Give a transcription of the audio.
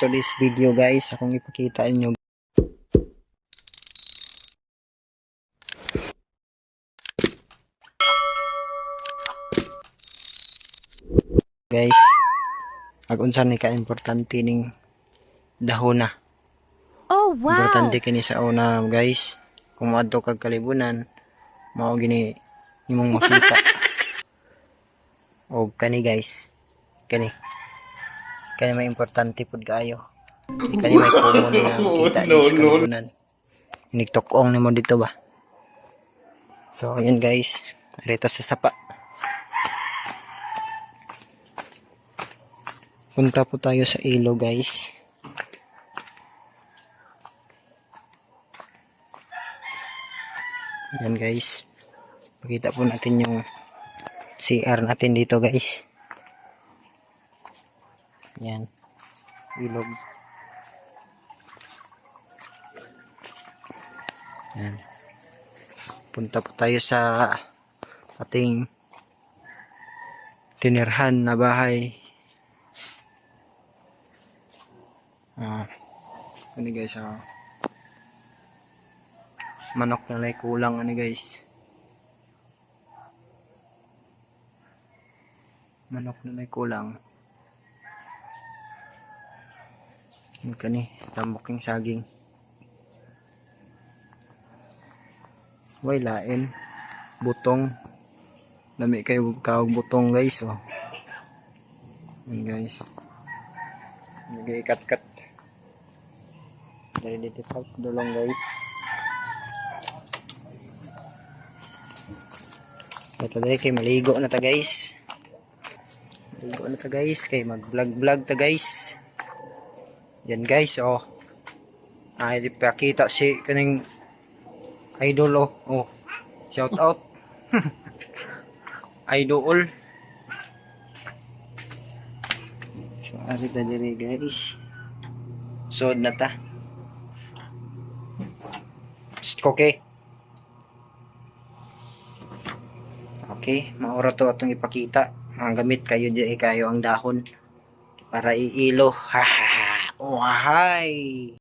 to this video guys. Akong ipakita inyo. Guys ag unsa ni ka importante ning dahona Oh, wow. importante kini sa una guys. Kung moadto kag kalibunan mao gini imong makita. O kani guys. Kani kani may importante pud kaayo. Kani may common na kita no, sa kalibunan inigtokong nimo dito ba? So ayan guys. Rito sa sapa. Punta po tayo sa ilo guys. Yan guys. Pakita po natin yung CR natin dito guys. Yan. Ilog. Yan. Punta po tayo sa ating tinirhan na bahay. Ah. Ano guys ah manok na may kulang ano guys manok na may kulang yun kani tamboking saging. Way lain. Butong. Dami kayo kawag butong guys oh. Yun guys. Nag-ikat-kat dari dito pag dulong guys. Ito dahil kay maligo na ta guys. Maligo na ta guys. Kay mag vlog vlog ta guys. Yan guys oh. Ay di pakita si kaning idol oh. Oh. Shout out. idol. So ari ta diri guys. Sod na ta. Okay. Okay, maura to atong ipakita. Ang gamit kayo di kayo ang dahon para iilo. Ha ha ha. Oh, hi.